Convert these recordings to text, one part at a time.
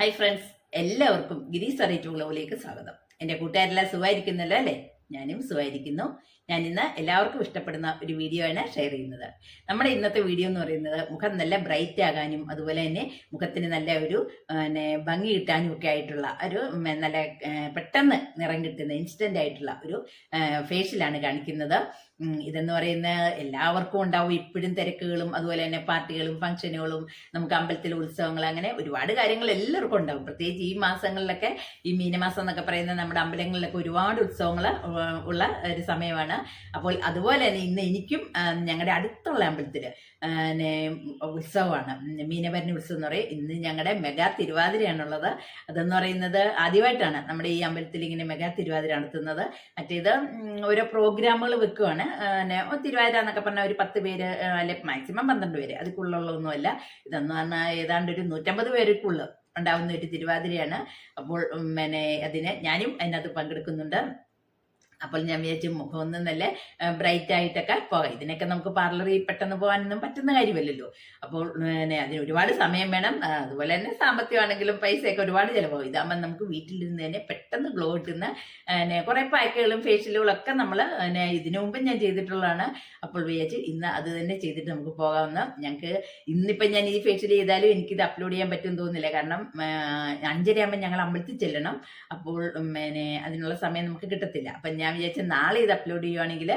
Hi friends എല്ലാവർക്കും ഗിരീസ് അറിയിച്ചു ഗ്ലോവിലേക്ക് സ്വാഗതം. എന്റെ കൂട്ടുകാരെല്ലാം സുഖമായിരിക്കുന്നല്ലോ അല്ലേ? ഞാനും സുഖമായിരിക്കുന്നു. ഞാൻ ഇന്ന് എല്ലാവർക്കും ഇഷ്ടപ്പെടുന്ന ഒരു വീഡിയോ ആണ് ഷെയർ ചെയ്യുന്നത്. നമ്മുടെ ഇന്നത്തെ വീഡിയോ എന്ന് പറയുന്നത് മുഖം നല്ല ബ്രൈറ്റ് ആകാനും അതുപോലെ തന്നെ മുഖത്തിന് നല്ല ഒരു പിന്നെ ഭംഗി കിട്ടാനും ഒക്കെ ആയിട്ടുള്ള ഒരു നല്ല പെട്ടെന്ന് നിറം കിട്ടുന്ന ഇൻസ്റ്റന്റ് ആയിട്ടുള്ള ഒരു ഫേഷ്യലാണ് കാണിക്കുന്നത്. ഇതെന്ന് പറയുന്ന എല്ലാവർക്കും ഉണ്ടാവും. ഇപ്പോഴും തിരക്കുകളും അതുപോലെ തന്നെ പാർട്ടികളും ഫംഗ്ഷനുകളും നമുക്ക് അമ്പലത്തിലെ ഉത്സവങ്ങൾ അങ്ങനെ ഒരുപാട് കാര്യങ്ങൾ എല്ലാവർക്കും ഉണ്ടാവും. പ്രത്യേകിച്ച് ഈ മാസങ്ങളിലൊക്കെ ഈ മീനമാസം എന്നൊക്കെ പറയുന്ന നമ്മുടെ അമ്പലങ്ങളിലൊക്കെ ഒരുപാട് ഉത്സവങ്ങൾ ഉള്ള ഒരു സമയമാണ്. അപ്പോൾ അതുപോലെ തന്നെ ഇന്ന് എനിക്കും ഞങ്ങളുടെ അടുത്തുള്ള അമ്പലത്തിൽ ഉത്സവമാണ്. ഉം, മീനഭരണി ഉത്സവം എന്ന് പറയും. ഇന്ന് ഞങ്ങളുടെ മെഗാ തിരുവാതിരയാണുള്ളത്. അതെന്ന് പറയുന്നത് ആദ്യമായിട്ടാണ് നമ്മുടെ ഈ അമ്പലത്തിൽ ഇങ്ങനെ മെഗാ തിരുവാതിര നടത്തുന്നത്. മറ്റേത് ഓരോ പ്രോഗ്രാമുകൾ വെക്കുവാണ്. പിന്നെ തിരുവാതിര എന്നൊക്കെ പറഞ്ഞാൽ ഒരു പത്ത് പേര് അല്ലെ മാക്സിമം പന്ത്രണ്ട് പേര്. അതിക്കുള്ളുള്ളതൊന്നുമല്ല ഇതെന്ന് പറഞ്ഞാൽ ഏതാണ്ട് ഒരു നൂറ്റമ്പത് പേർക്കുള്ള ഉണ്ടാവുന്ന ഒരു തിരുവാതിരയാണ്. അപ്പോൾ പിന്നെ അതിന് ഞാനും അതിനകത്ത് പങ്കെടുക്കുന്നുണ്ട്. അപ്പോൾ ഞാൻ വിചാരിച്ചു മുഖം ഒന്ന് നല്ല ബ്രൈറ്റ് ആയിട്ടൊക്കെ പോകാം. ഇതിനൊക്കെ നമുക്ക് പാർലറിൽ പെട്ടെന്ന് പോകാനൊന്നും പറ്റുന്ന കാര്യമല്ലല്ലോ. അപ്പോൾ അതിന് ഒരുപാട് സമയം വേണം. അതുപോലെ തന്നെ സാമ്പത്തികമാണെങ്കിലും പൈസയൊക്കെ ഒരുപാട് ചിലവാകും. ഇതാകുമ്പോൾ നമുക്ക് വീട്ടിലിരുന്ന് തന്നെ പെട്ടെന്ന് ഗ്ലോ കിട്ടുന്ന കുറേ പാക്കുകളും ഫേഷ്യലുകളും ഒക്കെ നമ്മൾ ഇതിനു മുമ്പ് ഞാൻ ചെയ്തിട്ടുള്ളതാണ്. അപ്പോൾ വിചാരിച്ച് ഇന്ന് അത് തന്നെ ചെയ്തിട്ട് നമുക്ക് പോകാമെന്ന് ഞങ്ങൾക്ക് ഇന്നിപ്പം ഞാൻ ഈ ഫേഷ്യൽ ചെയ്താലും എനിക്കിത് അപ്ലോഡ് ചെയ്യാൻ പറ്റും തോന്നുന്നില്ല. കാരണം അഞ്ചരയാകുമ്പോൾ ഞങ്ങൾ അമ്പലത്തിൽ ചെല്ലണം. അപ്പോൾ പിന്നെ അതിനുള്ള സമയം നമുക്ക് കിട്ടത്തില്ല. അപ്പം ഞാൻ വിചാരിച്ച നാളെ ഇത് അപ്ലോഡ് ചെയ്യുവാണെങ്കിൽ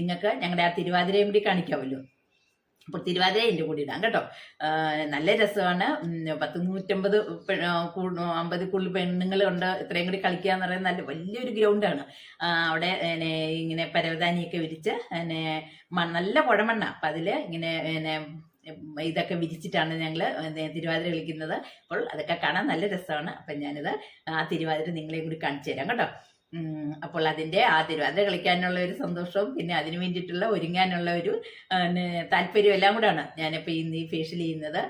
നിങ്ങൾക്ക് ഞങ്ങളുടെ ആ തിരുവാതിരയും കൂടി കാണിക്കാമല്ലോ അപ്പോൾ തിരുവാതിര എന്റെ കൂടി ഇടാം കേട്ടോ. നല്ല രസമാണ്. പത്ത് നൂറ്റമ്പത് അമ്പത് കൂടുതൽ പെണ്ണുങ്ങളുണ്ട് ഇത്രയും കൂടി കളിക്കുക എന്ന് പറയുന്നത് നല്ല വലിയൊരു ഗ്രൗണ്ടാണ് അവിടെ ഇങ്ങനെ പരവതാനിയൊക്കെ വിരിച്ച് നല്ല കുഴമണ്ണ. അപ്പം അതിൽ ഇങ്ങനെ ഇതൊക്കെ വിരിച്ചിട്ടാണ് ഞങ്ങൾ തിരുവാതിര കളിക്കുന്നത്. അപ്പോൾ അതൊക്കെ കാണാൻ നല്ല രസമാണ്. അപ്പം ഞാനിത് ആ തിരുവാതിര നിങ്ങളെ കൂടി കാണിച്ചു തരാം കേട്ടോ. അപ്പോൾ അതിന്റെ ആ തിരുവാതിര കളിക്കാനുള്ള ഒരു സന്തോഷവും പിന്നെ അതിന് വേണ്ടിയിട്ടുള്ള ഒരുങ്ങാനുള്ള ഒരു താല്പര്യം എല്ലാം കൂടാണ് ഞാനിപ്പോൾ ഇന്ന് ഈ ഫേഷ്യൽ ചെയ്യുന്നത്.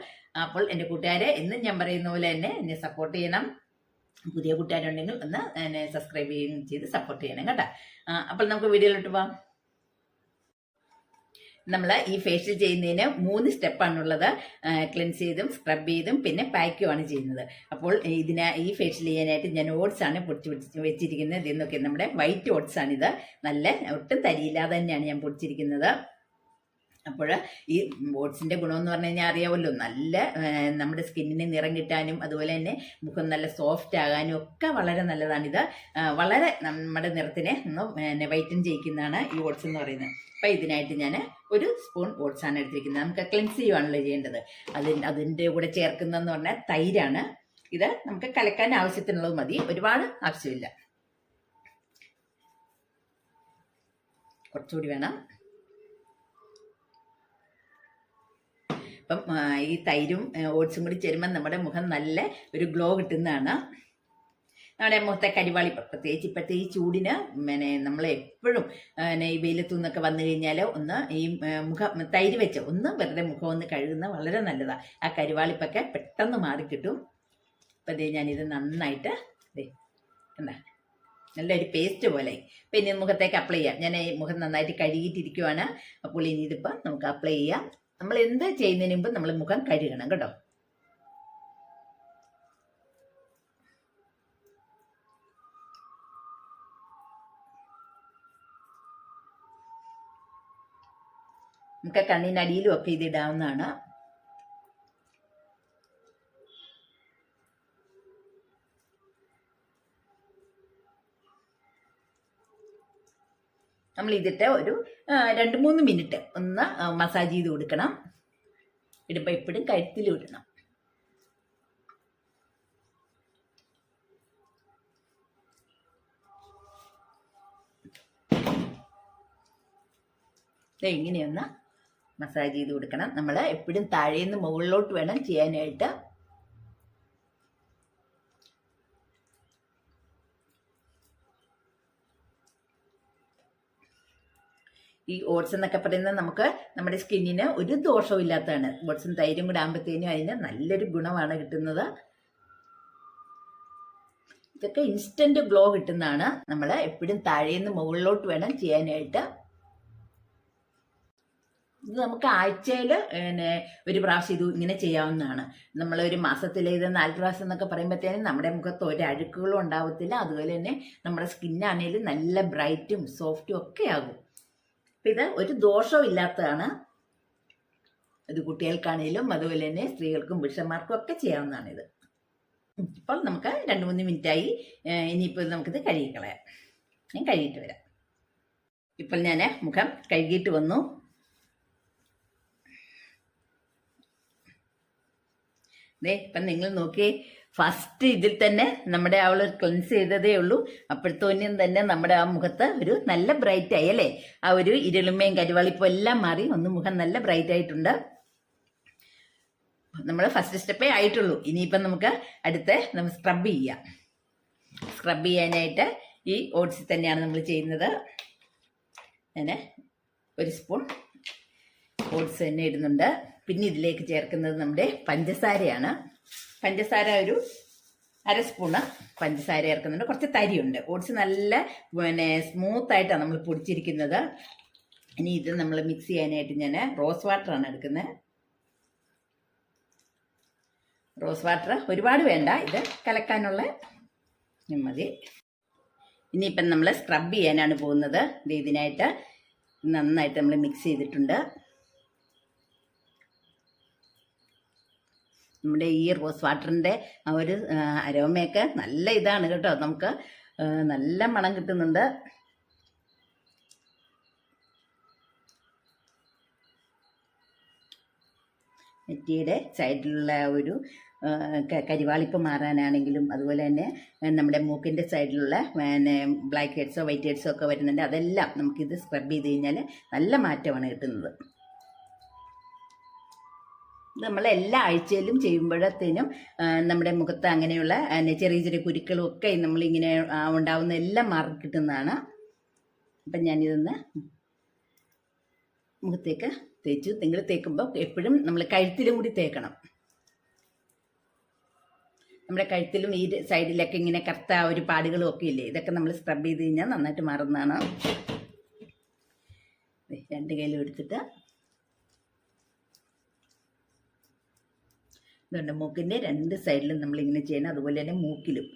അപ്പോൾ എന്റെ കൂട്ടുകാരെ എന്നും ഞാൻ പറയുന്ന പോലെ തന്നെ എന്നെ സപ്പോർട്ട് ചെയ്യണം. പുതിയ കൂട്ടുകാരുണ്ടെങ്കിൽ ഒന്ന് എന്നെ സബ്സ്ക്രൈബ് ചെയ്ത് സപ്പോർട്ട് ചെയ്യണം കേട്ടോ. അപ്പോൾ നമുക്ക് വീഡിയോയിലോട്ട് പോവാം. നമ്മൾ ഈ ഫേഷ്യൽ ചെയ്യുന്നതിന് മൂന്ന് സ്റ്റെപ്പാണുള്ളത് ക്ലെൻസ് ചെയ്തും സ്ക്രബ് ചെയ്തും പിന്നെ പാക്കുമാണ് ചെയ്യുന്നത്. അപ്പോൾ ഇതിന് ഈ ഫേഷ്യൽ ചെയ്യാനായിട്ട് ഞാൻ ഓട്സ് ആണ് പൊടിച്ച് പിടിച്ച് വെച്ചിരിക്കുന്നത്. ഇതിൽ നിന്നൊക്കെ നമ്മുടെ വൈറ്റ് ഓട്സ് ആണിത്. നല്ല ഒട്ടും തരിയില്ലാതെ തന്നെയാണ് ഞാൻ പൊടിച്ചിരിക്കുന്നത്. അപ്പോൾ ഈ ഓട്സിന്റെ ഗുണമെന്ന് പറഞ്ഞു കഴിഞ്ഞാൽ അറിയാമല്ലോ നല്ല നമ്മുടെ സ്കിന്നിന് നിറം കിട്ടാനും അതുപോലെ തന്നെ മുഖം നല്ല സോഫ്റ്റ് ആകാനും ഒക്കെ വളരെ നല്ലതാണിത്. വളരെ നമ്മുടെ നിറത്തിനെ ഒന്ന് വൈറ്റൻ ചെയ്യിക്കുന്നതാണ് ഈ ഓട്സ് എന്ന് പറയുന്നത്. അപ്പം ഇതിനായിട്ട് ഞാൻ ഒരു സ്പൂൺ ഓട്സ് ആണ് എടുത്തിരിക്കുന്നത്. നമുക്ക് ക്ലെൻസ് ചെയ്യുവാണല്ലോ ചെയ്യേണ്ടത്. അതിന് അതിന്റെ കൂടെ ചേർക്കുന്നതെന്ന് പറഞ്ഞാൽ തൈരാണ്. ഇത് നമുക്ക് കലക്കാൻ ആവശ്യത്തിനുള്ളത് മതി. ഒരുപാട് ആവശ്യമില്ല. കുറച്ചുകൂടി വേണം. അപ്പം ഈ തൈരും ഓട്സും കൂടി ചേരുമ്പോൾ നമ്മുടെ മുഖം നല്ല ഒരു ഗ്ലോ കിട്ടുന്നതാണ്. നമ്മുടെ മുഖത്തെ കരിവാളി പ്രത്യേകിച്ച് ഇപ്പോഴത്തെ ഈ ചൂടിന് പിന്നെ നമ്മൾ എപ്പോഴും പിന്നെ ഈ വെയിലത്തു നിന്നൊക്കെ വന്നു കഴിഞ്ഞാൽ ഒന്ന് ഈ മുഖം തൈര് വെച്ച് ഒന്ന് വെറുതെ മുഖം ഒന്ന് കഴുകുന്ന വളരെ നല്ലതാണ് ആ കരിവാളിപ്പൊക്കെ പെട്ടെന്ന് മാറിക്കിട്ടും അപ്പം ദേ ഞാനിത് നന്നായിട്ട് ദേ എന്താ നല്ലൊരു പേസ്റ്റ് പോലെ. പിന്നെ മുഖത്തേക്ക് അപ്ലൈ ചെയ്യാം. ഞാൻ ഈ മുഖം നന്നായിട്ട് കഴുകിയിട്ടിരിക്കുവാണ്. അപ്പോൾ ഇനി ഇതിപ്പോൾ നമുക്ക് അപ്ലൈ ചെയ്യാം. നമ്മൾ എന്ത് ചെയ്യുന്നതിന് മുമ്പ് നമ്മൾ മുഖം കഴുകണം കേട്ടോ. നമുക്ക് കണ്ണിനടിയിലും ഒക്കെ ഇത് ഇടാവുന്നതാണ്. നമ്മൾ ഇതിട്ട് ഒരു രണ്ട് മൂന്ന് മിനിറ്റ് ഒന്ന് മസാജ് ചെയ്ത് കൊടുക്കണം. ഇടുമ്പോൾ എപ്പോഴും കഴുത്തിൽ ഇടണം. ദേ ഇങ്ങനെയൊന്ന് മസാജ് ചെയ്ത് കൊടുക്കണം. നമ്മൾ എപ്പോഴും താഴേന്ന് മുകളിലോട്ട് വേണം ചെയ്യാനായിട്ട്. ഈ ഓട്സ് എന്നൊക്കെ പറയുന്നത് നമുക്ക് നമ്മുടെ സ്കിന്നിന് ഒരു ദോഷവും ഇല്ലാത്തതാണ് ഓട്സും തൈരും കൂടെ ആകുമ്പോഴത്തേനും അതിന് നല്ലൊരു ഗുണമാണ് കിട്ടുന്നത്. ഇതൊക്കെ ഇൻസ്റ്റന്റ് ഗ്ലോ കിട്ടുന്നതാണ്. നമ്മൾ എപ്പോഴും താഴേന്ന് മുകളിലോട്ട് വേണം ചെയ്യാനായിട്ട്. ഇത് നമുക്ക് ആഴ്ചയിൽ പിന്നെ ഒരു പ്രാവശ്യം ഇത് ഇങ്ങനെ ചെയ്യാവുന്നതാണ്. നമ്മൾ ഒരു മാസത്തിൽ ഇത് നാല് പ്രാവശ്യം എന്നൊക്കെ പറയുമ്പോഴത്തേനും നമ്മുടെ മുഖത്ത് ഒരു അഴുക്കുകളും ഉണ്ടാവത്തില്ല. അതുപോലെ തന്നെ നമ്മുടെ സ്കിന്നാണെങ്കിലും നല്ല ബ്രൈറ്റും സോഫ്റ്റും ഒക്കെ ആകും. ഇത് ഒരു ദോഷവും ഇല്ലാത്തതാണ്. ഇത് കുട്ടികൾക്കാണേലും അതുപോലെ തന്നെ സ്ത്രീകൾക്കും പുരുഷന്മാർക്കും ഒക്കെ ചെയ്യാവുന്നതാണ് ഇത് ഇപ്പോൾ നമുക്ക് രണ്ട് മൂന്ന് മിനിറ്റായി ഇനിയിപ്പോൾ നമുക്കിത് കഴുകിക്കളയാം ഞാൻ കഴുകിയിട്ട് വരാം. ഇപ്പോൾ ഞാൻ മുഖം കഴുകിയിട്ട് വന്നു. ദേ ഇപ്പം നിങ്ങൾ നോക്കിയേ ഫസ്റ്റ് ഇതിൽ തന്നെ നമ്മുടെ അവൾ ക്ലെൻസ് ചെയ്തതേ ഉള്ളൂ. അപ്പോഴത്തോന്നും തന്നെ നമ്മുടെ ആ മുഖത്ത് ഒരു നല്ല ബ്രൈറ്റ് ആയി അല്ലേ? ആ ഒരു ഇരുളുമയും കരുവാളിപ്പും എല്ലാം മാറി ഒന്ന് മുഖം നല്ല ബ്രൈറ്റ് ആയിട്ടുണ്ട്. നമ്മൾ ഫസ്റ്റ് സ്റ്റെപ്പേ ആയിട്ടുള്ളൂ. ഇനിയിപ്പം നമുക്ക് അടുത്ത നമ്മൾ സ്ക്രബ് ചെയ്യാം. സ്ക്രബ് ചെയ്യാനായിട്ട് ഈ ഓട്സിൽ തന്നെയാണ് നമ്മൾ ചെയ്യുന്നത്. ഞാൻ ഒരു സ്പൂൺ ഓട്സ് തന്നെ ഇടുന്നുണ്ട്. പിന്നെ ഇതിലേക്ക് ചേർക്കുന്നത് നമ്മുടെ പഞ്ചസാരയാണ്. പഞ്ചസാര ഒരു അര സ്പൂണ് പഞ്ചസാര ചേർക്കുന്നുണ്ട്. കുറച്ച് തരിയുണ്ട്. ഓട്സ് നല്ല പിന്നെ സ്മൂത്തായിട്ടാണ് നമ്മൾ പൊടിച്ചിരിക്കുന്നത്. ഇനി ഇത് നമ്മൾ മിക്സ് ചെയ്യാനായിട്ട് ഞാൻ റോസ് വാട്ടർ ആണ് എടുക്കുന്നത് റോസ് വാട്ടർ ഒരുപാട് വേണ്ട. ഇത് കലക്കാനുള്ള മതി. ഇനിയിപ്പം നമ്മൾ സ്ക്രബ് ചെയ്യാനാണ് പോകുന്നത്. ഇത് ഇതിനായിട്ട് നന്നായിട്ട് നമ്മൾ മിക്സ് ചെയ്തിട്ടുണ്ട്. നമ്മുടെ ഈ റോസ് വാട്ടറിന്റെ ആ ഒരു അരോമയൊക്കെ നല്ല ഇതാണ് കേട്ടോ. നമുക്ക് നല്ല മണം കിട്ടുന്നുണ്ട്. നെറ്റിയുടെ സൈഡിലുള്ള ഒരു കരിവാളിപ്പ് മാറാനാണെങ്കിലും അതുപോലെ തന്നെ നമ്മുടെ മൂക്കിന്റെ സൈഡിലുള്ള പിന്നെ ബ്ലാക്ക് ഹെഡ്സോ വൈറ്റ് ഹെഡ്സോ ഒക്കെ വരുന്നുണ്ട്. അതെല്ലാം നമുക്കിത് സ്ക്രബ് ചെയ്ത് കഴിഞ്ഞാൽ നല്ല മാറ്റമാണ് കിട്ടുന്നത്. നമ്മൾ എല്ലാ ആഴ്ചയിലും ചെയ്യുമ്പോഴത്തേനും നമ്മുടെ മുഖത്ത് അങ്ങനെയുള്ള ചെറിയ ചെറിയ കുരുക്കളും ഒക്കെ നമ്മളിങ്ങനെ ഉണ്ടാവുന്ന എല്ലാം മാറി കിട്ടുന്നതാണ്. അപ്പം ഞാനിതൊന്ന് മുഖത്തേക്ക് തേച്ചു. നിങ്ങൾ തേക്കുമ്പോൾ എപ്പോഴും നമ്മൾ കഴുത്തിലും കൂടി തേക്കണം. നമ്മുടെ കഴുത്തിലും ഈ സൈഡിലൊക്കെ ഇങ്ങനെ കറുത്ത ഒരു പാടുകളും ഒക്കെ ഇല്ലേ ഇതൊക്കെ നമ്മൾ സ്ക്രബ് ചെയ്ത് കഴിഞ്ഞാൽ നന്നായിട്ട് മാറുന്നതാണ്. രണ്ട് കയ്യിലും എടുത്തിട്ട് ഇതുണ്ട് മൂക്കിന്റെ രണ്ട് സൈഡിലും നമ്മൾ ഇങ്ങനെ ചെയ്യണം അതുപോലെ തന്നെ മൂക്കിലും.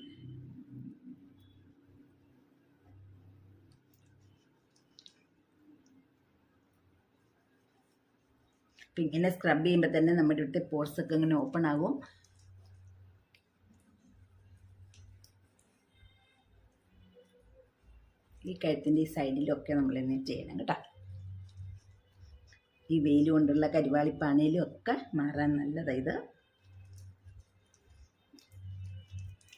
അപ്പം ഇങ്ങനെ സ്ക്രബ് ചെയ്യുമ്പോൾ തന്നെ നമ്മുടെ ഇവിടുത്തെ പോർസ് ഒക്കെ ഇങ്ങനെ ഓപ്പൺ ആകും. ഈ കഴുത്തിന്റെ ഈ സൈഡിലൊക്കെ നമ്മൾ നമ്മളിങ്ങനെ ചെയ്യണം കേട്ടോ. ഈ വെയിൽ കൊണ്ടുള്ള കരിവാളിപ്പാനയിലും ഒക്കെ മാറാൻ നല്ലതാണ് ഇത്.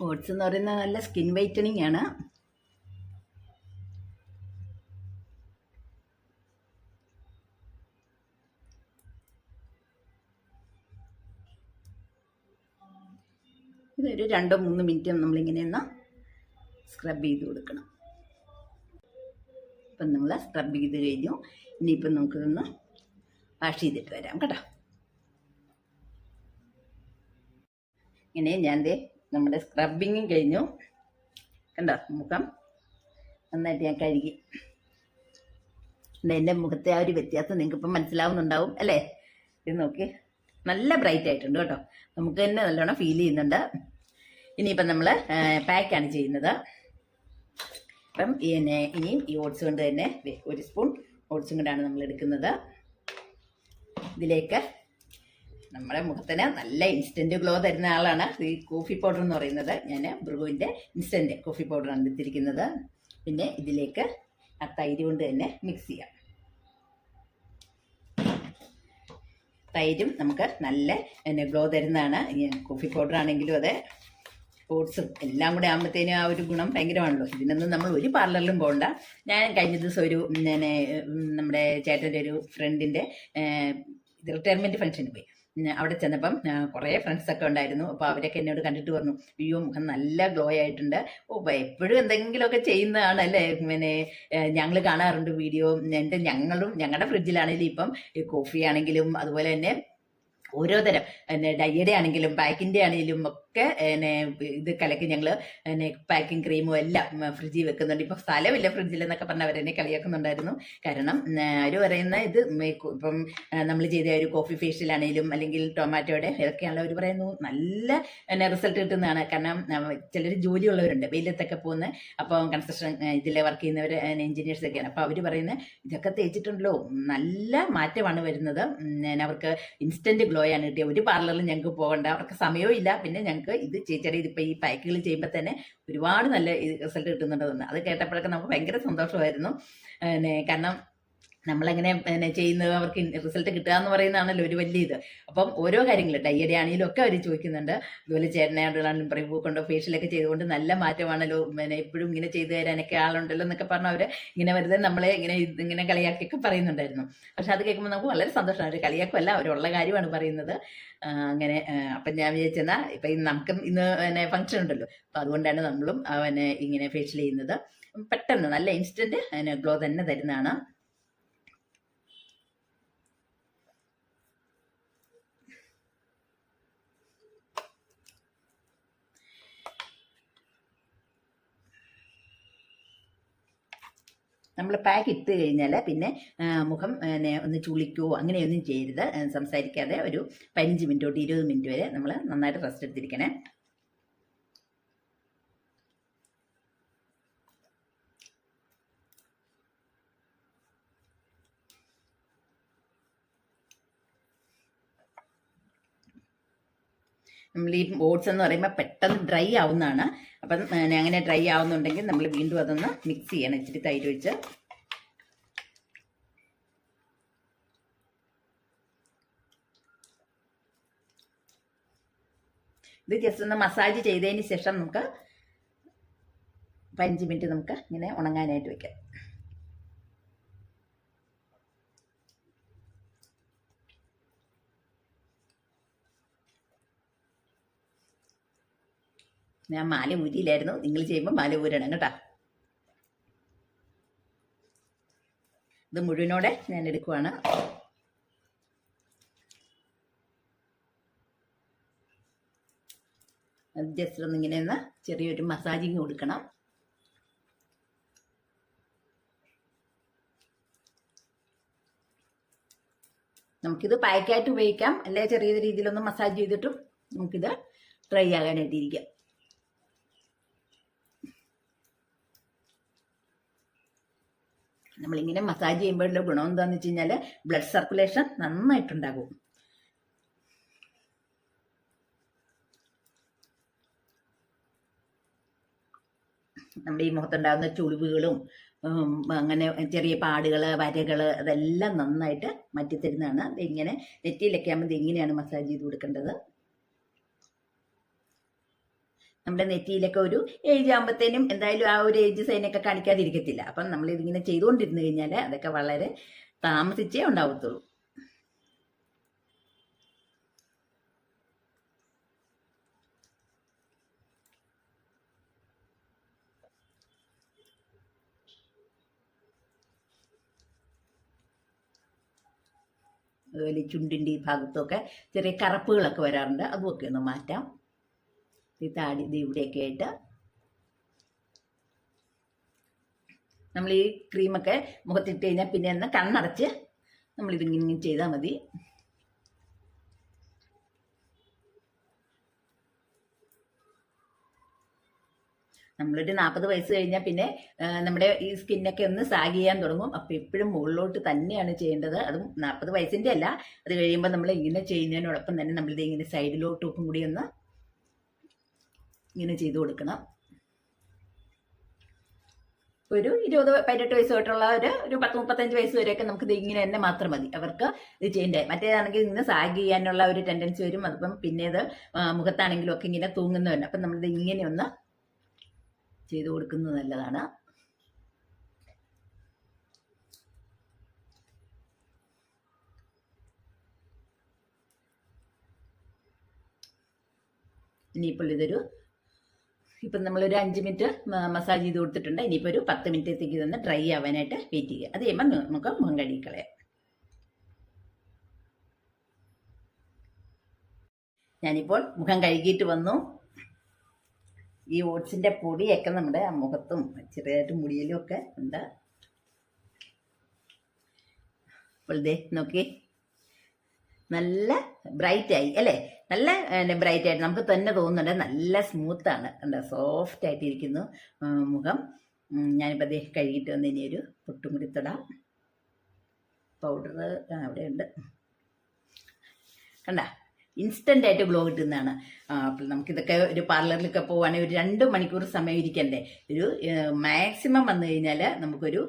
ഓട്സ് എന്ന് പറയുന്നത് നല്ല സ്കിൻ വൈറ്റനിങ് ആണ്. ഇതൊരു രണ്ടോ മൂന്ന് മിനിറ്റ് നമ്മളിങ്ങനെ ഒന്ന് സ്ക്രബ് ചെയ്ത് കൊടുക്കണം. ഇപ്പം നമ്മൾ സ്ക്രബ് ചെയ്ത് കഴിഞ്ഞു. ഇനിയിപ്പം നമുക്കിതൊന്ന് വാഷ് ചെയ്തിട്ട് വരാം കേട്ടോ. ഇങ്ങനെ ഞാൻ നമ്മുടെ സ്ക്രബിങ്ങും കഴിഞ്ഞു. കണ്ടോ മുഖം? നന്നായിട്ട് ഞാൻ കഴുകി. എന്റെ മുഖത്തെ ആ ഒരു വ്യത്യാസം നിങ്ങൾക്ക് ഇപ്പം മനസ്സിലാവുന്നുണ്ടാവും അല്ലേ? ഇത് നോക്കി. നല്ല ബ്രൈറ്റ് ആയിട്ടുണ്ട് കേട്ടോ. നമുക്ക് തന്നെ നല്ലോണം ഫീൽ ചെയ്യുന്നുണ്ട്. ഇനിയിപ്പം നമ്മൾ പാക്കാണ് ചെയ്യുന്നത്. അപ്പം പിന്നെ ഇനിയും ഈ ഓട്സ് കൊണ്ട് തന്നെ ഒരു സ്പൂൺ ഓട്സും കൊണ്ടാണ് നമ്മൾ എടുക്കുന്നത് ഇതിലേക്ക് നമ്മുടെ മുഖത്തിന് നല്ല ഇൻസ്റ്റന്റ് ഗ്ലോ തരുന്ന ആളാണ്. ഈ കോഫി പൗഡർ എന്ന് പറയുന്നത് ഞാൻ ബ്രുവിന്റെ ഇൻസ്റ്റന്റ് കോഫി പൗഡറാണ് എടുത്തിരിക്കുന്നത്. പിന്നെ ഇതിലേക്ക് ആ തൈര് കൊണ്ട് തന്നെ മിക്സ് ചെയ്യാം. തൈരും നമുക്ക് നല്ല പിന്നെ ഗ്ലോ തരുന്നതാണ്. കോഫി പൗഡർ ആണെങ്കിലും അതെ. ഓട്സും എല്ലാം കൂടെ ആകുമ്പോഴത്തേനും ആ ഒരു ഗുണം ഭയങ്കരമാണല്ലോ. ഇതിനൊന്നും നമ്മൾ ഒരു പാർലറിലും പോകണ്ട ഞാൻ കഴിഞ്ഞ ദിവസം ഒരു പിന്നെ നമ്മുടെ ചേട്ടന്റെ ഒരു ഫ്രണ്ടിന്റെ റിട്ടയർമെന്റ് ഫംഗ്ഷന് പോയി. അവിടെ ചെന്നപ്പം കുറെ ഫ്രണ്ട്സൊക്കെ ഉണ്ടായിരുന്നു. അപ്പോൾ അവരൊക്കെ എന്നോട് കണ്ടിട്ട് പറഞ്ഞു അയ്യോ മുഖം നല്ല ഗ്ലോ ആയിട്ടുണ്ട്. ഓ എപ്പോഴും എന്തെങ്കിലുമൊക്കെ ചെയ്യുന്നതാണ് അല്ലെ പിന്നെ ഞങ്ങൾ കാണാറുണ്ട് വീഡിയോ എന്റെ ഞങ്ങളും ഞങ്ങളുടെ ഫ്രിഡ്ജിലാണെങ്കിലും ഇപ്പം കോഫി ആണെങ്കിലും അതുപോലെ തന്നെ ഓരോ തരം ഡയ്യയുടെ ആണെങ്കിലും പാക്കിന്റെ ആണെങ്കിലും ഒക്കെ ഇത് കലക്കി ഞങ്ങൾ പാക്കിംഗ് ക്രീമും എല്ലാം ഫ്രിഡ്ജിൽ വെക്കുന്നുണ്ട്. ഇപ്പം സ്ഥലമില്ല ഫ്രിഡ്ജിൽ എന്നൊക്കെ പറഞ്ഞ് അവരെന്നെ കളിയാക്കുന്നുണ്ടായിരുന്നു. കാരണം അവർ പറയുന്ന ഇത് ഇപ്പം നമ്മൾ ചെയ്ത ഒരു കോഫി ഫേഷ്യലാണെങ്കിലും അല്ലെങ്കിൽ ടൊമാറ്റോയുടെ ഇതൊക്കെയാണല്ലോ അവർ പറയുന്നു. നല്ല എന്നെ റിസൾട്ട് കിട്ടുന്നതാണ്. കാരണം ചിലർ ജോലിയുള്ളവരുണ്ട് വെയിലത്തൊക്കെ പോകുന്ന അപ്പം കൺസ്ട്രക്ഷൻ ഇതിൽ വർക്ക് ചെയ്യുന്നവർ എഞ്ചിനീയേഴ്സ് ഒക്കെയാണ്. അപ്പോൾ അവർ പറയുന്നത് ഇതൊക്കെ തേച്ചിട്ടുണ്ടല്ലോ നല്ല മാറ്റമാണ് വരുന്നത്. അവർക്ക് ഇൻസ്റ്റന്റ് ഗ്ലോ ആണ് കിട്ടിയത് ഒരു പാർലറിൽ ഞങ്ങൾക്ക് പോകണ്ട അവർക്ക് സമയവും ഇല്ല. പിന്നെ ഞങ്ങൾക്ക് ഇത് ചേച്ചിയുടെ ഇതിപ്പോൾ ഈ പാക്കുകൾ ചെയ്യുമ്പോൾ തന്നെ ഒരുപാട് നല്ല റിസൾട്ട് കിട്ടുന്നുണ്ടെന്ന്. അത് കേട്ടപ്പോഴൊക്കെ നമുക്ക് ഭയങ്കര സന്തോഷമായിരുന്നു. കാരണം നമ്മളെങ്ങനെ പിന്നെ ചെയ്യുന്നത് അവർക്ക് റിസൾട്ട് കിട്ടുക എന്ന് പറയുന്നതാണല്ലോ ഒരു വലിയ ഇത്. അപ്പം ഓരോ കാര്യങ്ങൾ ഡയറി ആണെങ്കിലും ഒക്കെ അവർ ചോദിക്കുന്നുണ്ട്. അതുപോലെ ചേട്ടനായിട്ടുള്ള റിവ്യൂ കൊണ്ടോ ഫേഷ്യലൊക്കെ ചെയ്തുകൊണ്ട് നല്ല മാറ്റമാണല്ലോ. പിന്നെ എപ്പോഴും ഇങ്ങനെ ചെയ്തു തരാനൊക്കെ ആളുണ്ടല്ലോ എന്നൊക്കെ പറഞ്ഞ് അവർ ഇങ്ങനെ വെറുതെ നമ്മളെ ഇങ്ങനെ ഇങ്ങനെ കളിയാക്കിയൊക്കെ പറയുന്നുണ്ടായിരുന്നു. പക്ഷെ അത് കേൾക്കുമ്പോൾ നമുക്ക് വളരെ സന്തോഷമാണ്. അവർ കളിയാക്കുമല്ല അവരുള്ള കാര്യമാണ് പറയുന്നത്. അങ്ങനെ അപ്പം ഞാൻ വിചാരിച്ചെന്നാൽ ഇപ്പം നമുക്കും ഇന്ന് പിന്നെ ഫംഗ്ഷൻ ഉണ്ടല്ലോ. അപ്പം അതുകൊണ്ടാണ് നമ്മളും അവനെ ഇങ്ങനെ ഫേഷ്യൽ ചെയ്യുന്നത്. പെട്ടെന്ന് നല്ല ഇൻസ്റ്റന്റ് ഗ്ലോ തന്നെ തരുന്നതാണ്. നമ്മൾ പാക്ക് ഇട്ട് കഴിഞ്ഞാൽ പിന്നെ മുഖം ഒന്ന് ചുളിക്കുകയോ അങ്ങനെയൊന്നും ചെയ്യരുത്. സംസാരിക്കാതെ ഒരു പതിനഞ്ച് മിനിറ്റ് തൊട്ട് ഇരുപത് മിനിറ്റ് വരെ നമ്മൾ നന്നായിട്ട് റെസ്റ്റ് എടുത്തിരിക്കണേ. നമ്മൾ ഈ ഓട്സ് എന്ന് പറയുമ്പോൾ പെട്ടെന്ന് ഡ്രൈ ആവുന്നതാണ്. അപ്പം അങ്ങനെ ഡ്രൈ ആവുന്നുണ്ടെങ്കിൽ നമ്മൾ വീണ്ടും അതൊന്ന് മിക്സ് ചെയ്യണം. ഇച്ചിരി തൈര് ഒഴിച്ച്. ഇത് ജസ്റ്റ് ഒന്ന് മസാജ് ചെയ്തതിന് ശേഷം നമുക്ക് പതിനഞ്ച് മിനിറ്റ് നമുക്ക് ഇങ്ങനെ ഉണങ്ങാനായിട്ട് വെക്കാം. ഞാൻ മാല ഊരിയില്ലായിരുന്നു. നിങ്ങൾ ചെയ്യുമ്പോൾ മാല ഊരണം കേട്ടോ. ഇത് മുഴുവനോടെ ഞാൻ എടുക്കുവാണ്. ജസ്റ്റ് ഒന്ന് ഇങ്ങനെ ഒന്ന് ചെറിയൊരു മസാജിങ് കൊടുക്കണം. നമുക്കിത് പാക്കായിട്ട് ഉപയോഗിക്കാം. അല്ലെ ചെറിയ രീതിയിലൊന്ന് മസാജ് ചെയ്തിട്ടും നമുക്കിത് ഡ്രൈ ആകാനായിട്ട് നമ്മളിങ്ങനെ മസാജ് ചെയ്യുമ്പോഴുള്ള ഗുണം എന്താണെന്ന് വെച്ച് കഴിഞ്ഞാൽ ബ്ലഡ് സർക്കുലേഷൻ നന്നായിട്ടുണ്ടാകും. നമ്മുടെ ഈ മുഖത്തുണ്ടാകുന്ന ചുളിവുകളും അങ്ങനെ ചെറിയ പാടുകൾ വരകൾ അതെല്ലാം നന്നായിട്ട് മാറ്റിത്തരുന്നതാണ്. ഇങ്ങനെ നെറ്റിയിലൊക്കെ ആകുമ്പോൾ ഇങ്ങനെയാണ് മസാജ് ചെയ്ത് കൊടുക്കേണ്ടത്. നമ്മുടെ നെറ്റിയിലൊക്കെ ഒരു ഏജ് ആകുമ്പോഴത്തേനും എന്തായാലും ആ ഒരു ഏജ് സൈനൊക്കെ കാണിക്കാതിരിക്കത്തില്ല. അപ്പം നമ്മൾ ഇതിങ്ങനെ ചെയ്തുകൊണ്ടിരുന്നു കഴിഞ്ഞാൽ അതൊക്കെ വളരെ താമസിച്ചേ ഉണ്ടാവത്തുള്ളൂ. അതുപോലെ ചുണ്ടിന്റെ ഈ ഭാഗത്തൊക്കെ ചെറിയ കറപ്പുകളൊക്കെ വരാറുണ്ട്. അതുമൊക്കെ ഒന്ന് മാറ്റാം. ഈ താടി ഇത് ഇവിടെയൊക്കെ ആയിട്ട്. നമ്മൾ ഈ ക്രീമൊക്കെ മുഖത്തിട്ട് കഴിഞ്ഞാൽ പിന്നെ ഒന്ന് കണ്ണടച്ച് നമ്മളിതിങ്ങനെ ചെയ്താൽ മതി. നമ്മളൊരു നാൽപ്പത് വയസ്സ് കഴിഞ്ഞാൽ പിന്നെ നമ്മുടെ ഈ സ്കിന്നൊക്കെ ഒന്ന് സാഗ് ചെയ്യാൻ തുടങ്ങും. അപ്പോൾ എപ്പോഴും മുകളിലോട്ട് തന്നെയാണ് ചെയ്യേണ്ടത്. അതും നാൽപ്പത് വയസ്സിന്റെ അല്ല. അത് കഴിയുമ്പോൾ നമ്മൾ ഇങ്ങനെ ചെയ്യുന്നതിനോടൊപ്പം തന്നെ നമ്മളിത് ഇങ്ങനെ സൈഡിലോട്ടും കൂടി ഒന്ന് ഇങ്ങനെ ചെയ്തു കൊടുക്കണം. ഒരു ഇരുപത് പതിനെട്ട് വയസ്സ് തൊട്ടുള്ള ഒരു ഒരു പത്ത് മുപ്പത്തഞ്ച് വയസ്സ് വരെയൊക്കെ നമുക്ക് ഇങ്ങനെ തന്നെ മാത്രം മതി. അവർക്ക് ഇത് ചെയ്യേണ്ട? മറ്റേതാണെങ്കിൽ ഇന്ന് സാഗ് ചെയ്യാനുള്ള ഒരു ടെൻഡൻസി വരും. അതിപ്പം പിന്നെ ഇത് മുഖത്താണെങ്കിലും ഒക്കെ ഇങ്ങനെ തൂങ്ങുന്നതന്നെ അപ്പം നമ്മളിത് ഇങ്ങനെ ഒന്ന് ചെയ്തു കൊടുക്കുന്നത് നല്ലതാണ്. ഇനിയിപ്പോൾ ഇതൊരു ഇപ്പം നമ്മളൊരു അഞ്ച് മിനിറ്റ് മസാജ് ചെയ്ത് കൊടുത്തിട്ടുണ്ട്. ഇനിയിപ്പോൾ ഒരു പത്ത് മിനിറ്റത്തേക്ക് തന്നെ ഡ്രൈ ആവാനായിട്ട് വെയിറ്റ് ചെയ്യുക. അത് കഴിയുമ്പോൾ നമുക്ക് മുഖം കഴുകിക്കളയാം. ഞാനിപ്പോൾ മുഖം കഴുകിയിട്ട് വന്നു. ഈ ഓട്സിന്റെ പൊടിയൊക്കെ നമ്മുടെ മുഖത്തും ചെറിയതായിട്ട് മുടിയിലും ഒക്കെ ഉണ്ട്. അപ്പോൾ ദേ നോക്കി നല്ല ബ്രൈറ്റ് ആയി അല്ലേ? നല്ല ബ്രൈറ്റ് ആയിട്ട് നമുക്ക് തന്നെ തോന്നുന്നുണ്ട്. നല്ല സ്മൂത്ത് ആണ് കണ്ടോ? സോഫ്റ്റ് ആയിട്ടിരിക്കുന്നു മുഖം. ഞാനിപ്പോൾ ദേ കഴുകിയിട്ട് വന്ന് ഇനി ഒരു പൊട്ടും കൂടി തൊടാം പൗഡർ അവിടെ ഉണ്ട് കണ്ട? ഇൻസ്റ്റന്റ് ആയിട്ട് ഗ്ലോ കിട്ടുന്നതാണ് അപ്പോൾ നമുക്കിതൊക്കെ ഒരു പാർലറിലൊക്കെ പോവുകയാണെങ്കിൽ ഒരു രണ്ട് മണിക്കൂർ സമയം ഇരിക്കണ്ടേ? ഒരു മാക്സിമം വന്നു കഴിഞ്ഞാൽ നമുക്കൊരു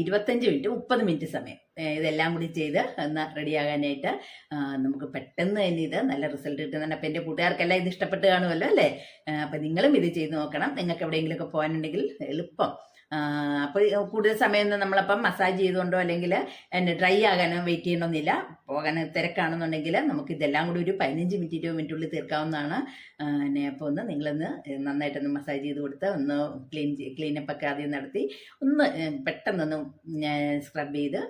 ഇരുപത്തഞ്ച് മിനിറ്റ് മുപ്പത് മിനിറ്റ് സമയം. ഇതെല്ലാം കൂടി ചെയ്ത് ഒന്ന് റെഡിയാകാനായിട്ട് നമുക്ക് പെട്ടെന്ന് തന്നെ ഇത് നല്ല റിസൾട്ട് കിട്ടുന്നുണ്ട്. അപ്പം എന്റെ കൂട്ടുകാർക്കെല്ലാം ഇത് ഇഷ്ടപ്പെട്ട് കാണുമല്ലോ അല്ലേ? അപ്പം നിങ്ങളും ഇത് ചെയ്ത് നോക്കണം. നിങ്ങൾക്ക് എവിടെയെങ്കിലുമൊക്കെ പോകാനുണ്ടെങ്കിൽ എളുപ്പം. അപ്പോൾ കൂടുതൽ സമയമൊന്നും നമ്മളപ്പം മസാജ് ചെയ്തുകൊണ്ടോ അല്ലെങ്കിൽ എന്നെ ഡ്രൈ ആകാനോ വെയിറ്റ് ചെയ്യണമെന്നില്ല പോകാൻ തിരക്കാണെന്നുണ്ടെങ്കിൽ നമുക്ക് ഇതെല്ലാം കൂടി ഒരു പതിനഞ്ച് മിനിറ്റ് ഇരുപത് മിനിറ്റുള്ളിൽ തീർക്കാവുന്നതാണ്. പിന്നെ അപ്പോൾ ഒന്ന് നിങ്ങളൊന്ന് നന്നായിട്ടൊന്ന് മസാജ് ചെയ്ത് കൊടുത്ത് ഒന്ന് ക്ലീൻ ക്ലീനപ്പ് ഒക്കെ ആദ്യം നടത്തി ഒന്ന് പെട്ടെന്നൊന്ന് സ്ക്രബ് ചെയ്ത്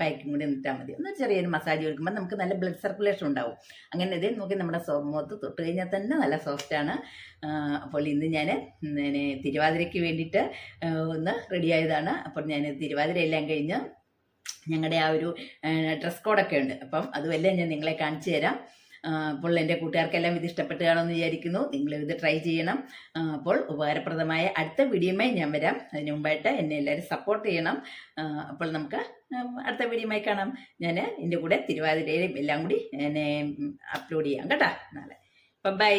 പാക്കിങ് കൂടി നിട്ടാൽ മതി. ഒന്ന് ചെറിയൊരു മസാജ് കൊടുക്കുമ്പോൾ നമുക്ക് നല്ല ബ്ലഡ് സർക്കുലേഷൻ ഉണ്ടാവും. അങ്ങനെ ഇതേ നോക്കി നമ്മുടെ മുഖത്ത് തൊട്ട് കഴിഞ്ഞാൽ തന്നെ നല്ല സോഫ്റ്റാണ് അപ്പോൾ ഇന്ന് ഞാൻ തിരുവാതിരയ്ക്ക് വേണ്ടിയിട്ട് ഒന്ന് റെഡിയായതാണ്. അപ്പം ഞാൻ തിരുവാതിര എല്ലാം കഴിഞ്ഞ് ഞങ്ങളുടെ ആ ഒരു ഡ്രസ് കോഡൊക്കെ ഉണ്ട്. അപ്പം അതുമെല്ലാം ഞാൻ നിങ്ങളെ കാണിച്ചു തരാം. അപ്പോൾ എന്റെ കൂട്ടുകാർക്കെല്ലാം ഇത് ഇഷ്ടപ്പെട്ട് കാണുമെന്ന് വിചാരിക്കുന്നു. നിങ്ങൾ ഇത് ട്രൈ ചെയ്യണം. അപ്പോൾ ഉപകാരപ്രദമായ അടുത്ത വീഡിയോയുമായി ഞാൻ വരാം. അതിന് മുമ്പായിട്ട് എന്നെ എല്ലാവരും സപ്പോർട്ട് ചെയ്യണം. അപ്പോൾ നമുക്ക് അടുത്ത വീഡിയോയുമായി കാണാം. ഞാൻ എന്റെ കൂടെ തിരുവാതിരയിലും എല്ലാം കൂടി എന്നെ അപ്ലോഡ് ചെയ്യാം കേട്ടോ. നാളെ. അപ്പം ബൈ